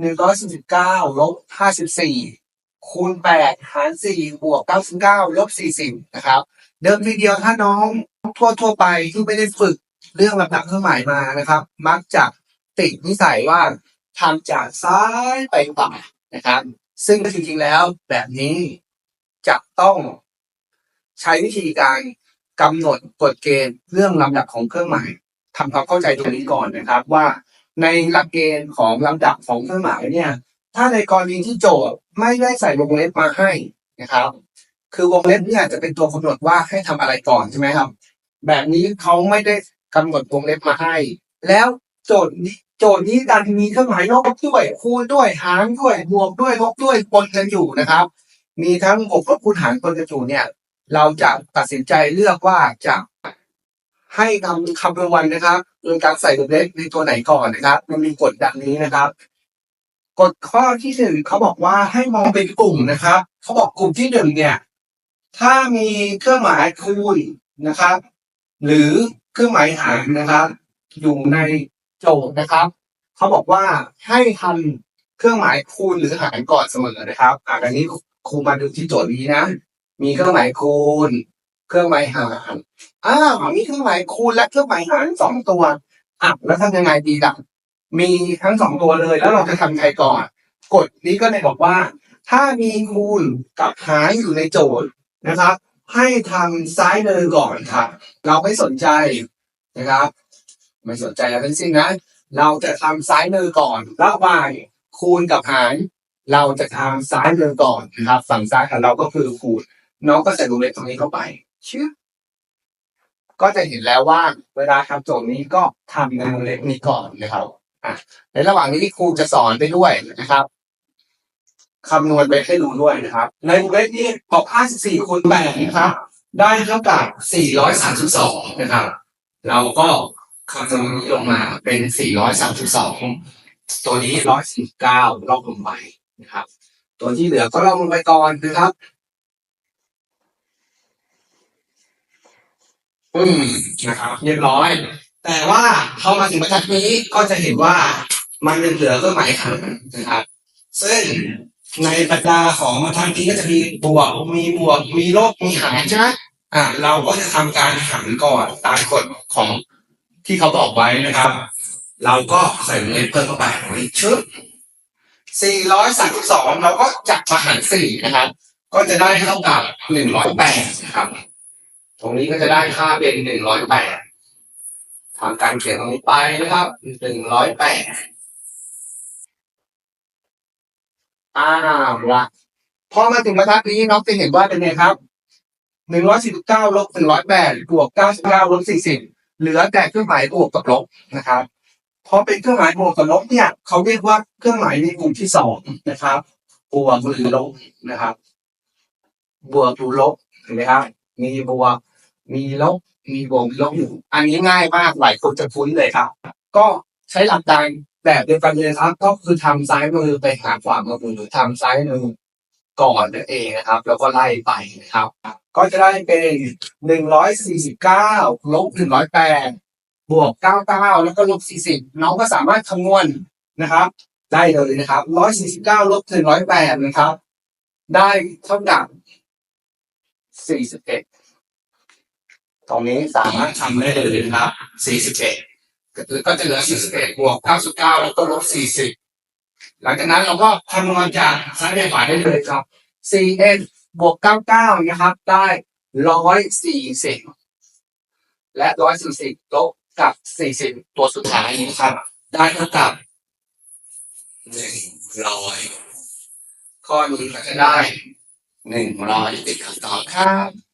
หนึ่งร้อยสี่สิบเก้าลบห้าสิบสี่คูณแปดหารสี่บวกเก้าสิบเก้าลบสี่สิบนะครับ เดิมทีเดียวถ้าน้องทั่วทั่วไปที่ไม่ได้ฝึกเรื่องลำดับเครื่องหมายมานะครับ มักจะติดนิสัยว่าทำจากซ้ายไปขวานะครับ ซึ่งจริงๆแล้วแบบนี้จะต้องใช้วิธีการกำหนดกฎเกณฑ์เรื่องลำดับของเครื่องหมายทำความเข้าใจตรงนี้ก่อนนะครับว่า ในหลักเกณฑ์ของลำดับของเครื่องหมายเนี่ย ถ้าในกรณีที่โจทย์ไม่ได้ใส่วงเล็บมาให้นะครับ คือวงเล็บเนี่ยจะเป็นตัวกำหนดว่าให้ทำอะไรก่อนใช่ไหมครับ แบบนี้เขาไม่ได้กำหนดวงเล็บมาให้ แล้วโจทย์นี้โจทย์นี้ดันมีเครื่องหมายลบด้วยคูณด้วยหารด้วยบวกด้วยลบด้วยปนกันอยู่นะครับ มีทั้งบวกลบคูณหารปนกันอยู่เนี่ย เราจะตัดสินใจเลือกว่าจะ ให้คำคำนวณนะครับ โดยการใส่ตัวเล็บในตัวไหนก่อนนะครับ มันมีกฎดังนี้นะครับกฎข้อที่หนึ่งเขาบอกว่าให้มองเป็นกลุ่มนะครับเขาบอกกลุ่มที่หนึ่งเนี่ย ถ้ามีเครื่องหมายคูณนะครับ หรือเครื่องหมายหารนะครับ อยู่ในโจทย์นะครับเขาบอกว่าให้ทำเครื่องหมายคูณหรือหารก่อนเสมอนะครับอะอันนี้ครูมาดูที่โจทย์นี้นะมีเครื่องหมายคูณ เครื่องหมายหาร อ้าวมีเครื่องหมายคูณและเครื่องหมายหารสองตัวอะแล้วทำยังไงดีล่ะมีทั้งสองตัวเลยแล้วเราจะทำใครก่อนกฎนี้ก็เลยบอกว่า ถ้ามีคูณกับหารอยู่ในโจทย์นะครับ ให้ทำซ้ายเลยก่อนครับเราไม่สนใจนะครับ ไม่สนใจอะไรทั้งสิ้นนะเราจะทำซ้ายมือก่อนระหว่างคูณกับหาร เราจะทำซ้ายมือก่อนนะครับ ฝั่งซ้ายของเราก็คือคูณ น้องก็จะดูเล็กตรงนี้เข้าไป เชื่อ ก็จะเห็นแล้วว่าเวลาทำโจทย์นี้ก็ทำในวงเล็บนี้ก่อนนะครับอะในระหว่างนี้ครูจะสอนไปด้วยนะครับคำนวณไปให้รู้ด้วยนะครับ ในวงเล็บนี้บอก54คูณ8นะครับ ได้เท่ากับ432นะครับ เราก็คำนวณนี้ลงมาเป็น 432 ตัวนี้ 149ลอกลงไปนะครับ ตัวที่เหลือก็ลอกลงไปก่อนนะครับ อืมนะครับเรียบร้อย แต่ว่าพอมาถึงบรรทัดนี้ก็จะเห็นว่ามันยังเหลือเครื่องหมายหารนะครับ ซึ่งในบรรดาของบรรทัดนี้ก็จะมีบวกมีบวกมีลบมีหารใช่ไหมอ่าเราก็จะทำการหารก่อนตามกฎของที่เขาบอกไว้นะครับ เราก็ใส่วงเล็บเพิ่มเข้าไปอีกชึบ432 เราก็จับมาหารสี่นะครับ ก็จะได้เท่ากับ 108 นะครับ ตรงนี้ก็จะได้ค่าเป็นหนึ่งร้อยแปดทำการเขียนตรงนี้ไปนะครับหนึ่งร้อยแปดอ้าวละพอมาถึงบรรทัดนี้น้องจะเห็นว่าเป็นไงครับหนึ่งร้อยสี่สิบเก้าลบหนึ่งร้อยแปดบวกเก้าสิบเก้าลบสี่สิบเหลือแต่เครื่องหมายบวกกับลบนะครับพอเป็นเครื่องหมายบวกกับลบเนี่ยเขาเรียกว่าเครื่องหมายในกลุ่มที่สองนะครับบวกหรือลบนะครับ บวกหรือลบเห็นไหมครับมีบวก มีลบมีบวกมีลบอยู่อันนี้ง่ายมากหลายคนจะคุ้นเลยครับ ก็ใช้หลักการแบบเดียวกันเลยครับ ก็คือทำซ้ายมือไปหาขวามือหรือทำซ้ายมือก่อนนั่นเองนะครับ แล้วก็ไล่ไปนะครับ ก็จะได้เป็นหนึ่งร้อยสี่สิบเก้าลบหนึ่งร้อยแปดบวกเก้าเก้าแล้วก็ลบสี่สิบน้องก็สามารถคำนวณนะครับ ได้เลยนะครับร้อยสี่สิบเก้าลบหนึ่งร้อยแปดนะครับ ได้เท่ากับสี่สิบเอ็ด ตรงนี้สามารถทำได้เลยนะครับ41ก็คือก็จะเหลือ41บวก99แล้วก็ลบ40หลังจากนั้นเราก็คำนวณจากซ้ายไปขวาได้เลยครับ 4n บวก 99 นะครับ ได้ 140 และ 140ลบกับ 40 ตัวสุดท้ายนี้ครับ ได้เท่ากับ100ข้อนี้ก็จะได้ 100ติดคำตอบครับ